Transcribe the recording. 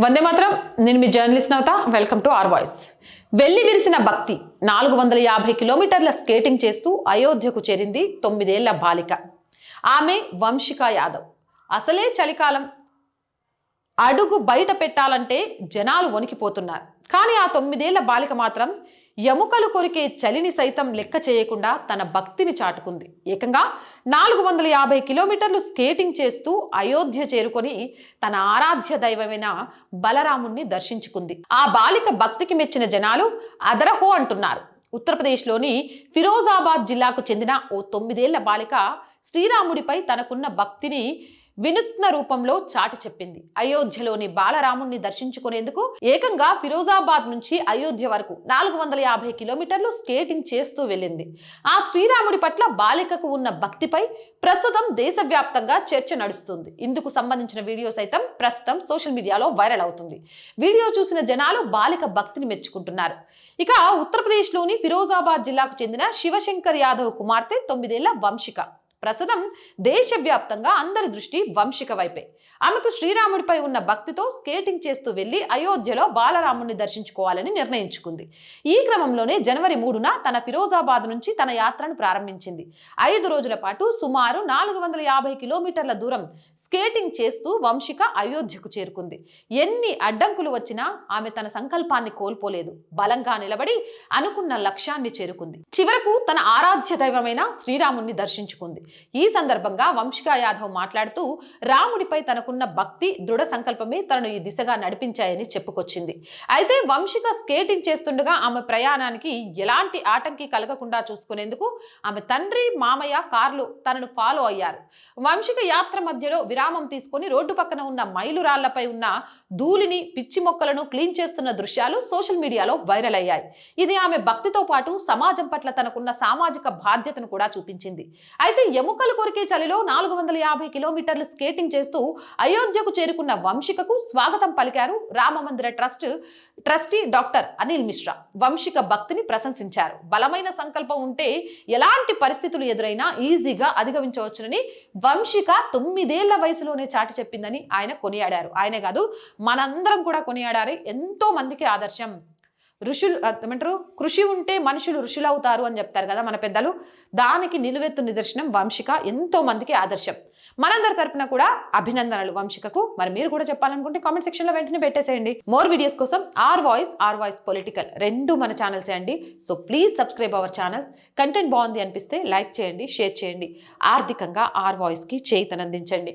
వందే మాత్రం. నేను మీ journalist Navatha. Welcome to R voice. వెళ్ళి విరిసిన భక్తి నాలుగు వందల యాభై కిలోమీటర్ల స్కేటింగ్ చేస్తూ అయోధ్యకు చేరింది తొమ్మిదేళ్ళ బాలిక. ఆమె వంశిక యాదవ్. అసలే చలికాలం. అడుగు బయట పెట్టాలంటే జనాలు వణికిపోతున్నారు. కానీ ఆ తొమ్మిదేళ్ళ బాలిక మాత్రం ఎముకలు కొరికే చలిని సైతం లెక్క చేయకుండా తన భక్తిని చాటుకుంది. ఏకంగా నాలుగు వందల యాభై కిలోమీటర్లు స్కేటింగ్ చేస్తూ అయోధ్య చేరుకొని తన ఆరాధ్య దైవమైన బలరాముణ్ణి దర్శించుకుంది. ఆ బాలిక భక్తికి మెచ్చిన జనాలు అదరహో అంటున్నారు. ఉత్తరప్రదేశ్లోని ఫిరోజాబాద్ జిల్లాకు చెందిన ఓ తొమ్మిదేళ్ళ బాలిక శ్రీరాముడిపై తనకున్న భక్తిని వినూత్న రూపంలో చాటి చెప్పింది. అయోధ్యలోని బాలరాముణ్ణి దర్శించుకునేందుకు ఏకంగా ఫిరోజాబాద్ నుంచి అయోధ్య వరకు నాలుగు వందల యాభై కిలోమీటర్లు స్కేటింగ్ చేస్తూ వెళ్ళింది. ఆ శ్రీరాముడి పట్ల బాలికకు ఉన్న భక్తిపై ప్రస్తుతం దేశవ్యాప్తంగా చర్చ నడుస్తుంది. ఇందుకు సంబంధించిన వీడియో సైతం ప్రస్తుతం సోషల్ మీడియాలో వైరల్ అవుతుంది. వీడియో చూసిన జనాలు బాలిక భక్తిని మెచ్చుకుంటున్నారు. ఇక ఉత్తరప్రదేశ్లోని ఫిరోజాబాద్ జిల్లాకు చెందిన శివశంకర్ యాదవ్ కుమార్తె తొమ్మిదేళ్ళ వంశిక. ప్రస్తుతం దేశవ్యాప్తంగా అందరి దృష్టి వంశిక వైపే. ఆమెకు శ్రీరాముడిపై ఉన్న భక్తితో స్కేటింగ్ చేస్తూ వెళ్ళి అయోధ్యలో బాలరాముడిని దర్శించుకోవాలని నిర్ణయించుకుంది. ఈ క్రమంలోనే జనవరి మూడున తన ఫిరోజాబాద్ నుంచి తన యాత్రను ప్రారంభించింది. ఐదు రోజుల పాటు సుమారు నాలుగు వందల యాభై కిలోమీటర్ల దూరం స్కేటింగ్ చేస్తూ వంశిక అయోధ్యకు చేరుకుంది. ఎన్ని అడ్డంకులు వచ్చినా ఆమె తన సంకల్పాన్ని కోల్పోలేదు. బలంగా నిలబడి అనుకున్న లక్ష్యాన్ని చేరుకుంది. చివరకు తన ఆరాధ్య దైవమైన శ్రీరాముణ్ణి దర్శించుకుంది. ఈ సందర్భంగా వంశిక యాదవ్ మాట్లాడుతూ రాముడిపై తనకున్న భక్తి దృఢ సంకల్పమే తనను ఈ దిశగా నడిపించాయని చెప్పుకొచ్చింది. అయితే వంశిక స్కేటింగ్ చేస్తుండగా ఆమె ప్రయాణానికి ఎలాంటి ఆటంకి కలగకుండా చూసుకునేందుకు ఆమె తండ్రి మామయ్య కార్లు తనను ఫాలో అయ్యారు. వంశిక యాత్ర మధ్యలో విరామం తీసుకొని రోడ్డు పక్కన ఉన్న మైలురాళ్ళపై ఉన్న ధూళిని పిచ్చి మొక్కలను క్లీన్ చేస్తున్న దృశ్యాలు సోషల్ మీడియాలో వైరల్ అయ్యాయి. ఇది ఆమె భక్తితో పాటు సమాజం పట్ల తనకున్న సామాజిక బాధ్యతను కూడా చూపించింది. అయితే ఎముకలు కొరికే చలిలో నాలుగు వందల యాభై కిలోమీటర్లు స్కేటింగ్ చేస్తూ అయోధ్యకు చేరుకున్న వంశికకు స్వాగతం పలికారు రామమందిర trust trustee doctor Anil Mishra. Vanshika భక్తిని ప్రశంసించారు. బలమైన సంకల్పం ఉంటే ఎలాంటి పరిస్థితులు ఎదురైనా ఈజీగా అధిగమించవచ్చునని వంశిక తొమ్మిదేళ్ళ వయసులోనే చాటి చెప్పిందని ఆయన కొనియాడారు. ఆయనే కాదు మనందరం కూడా కొనియాడారు. ఎంతో మందికి ఆదర్శం. ఋషులు ఏమంటారు? కృషి ఉంటే మనుషులు ఋషులు అవుతారు అని చెప్తారు కదా మన పెద్దలు. దానికి నిలువెత్తు నిదర్శనం వంశిక ఎంతో మందికి ఆదర్శం. మనందరి తరపున కూడా అభినందనలు వంశికకు. మరి మీరు కూడా చెప్పాలనుకుంటే కామెంట్ సెక్షన్లో వెంటనే పెట్టేసేయండి. మోర్ వీడియోస్ కోసం R voice R voice political రెండు మన ఛానల్స్ అండి. So please subscribe our channels content బాగుంది అనిపిస్తే లైక్ చేయండి షేర్ చేయండి. ఆర్థికంగా ఆర్ వాయిస్కి చేతనందించండి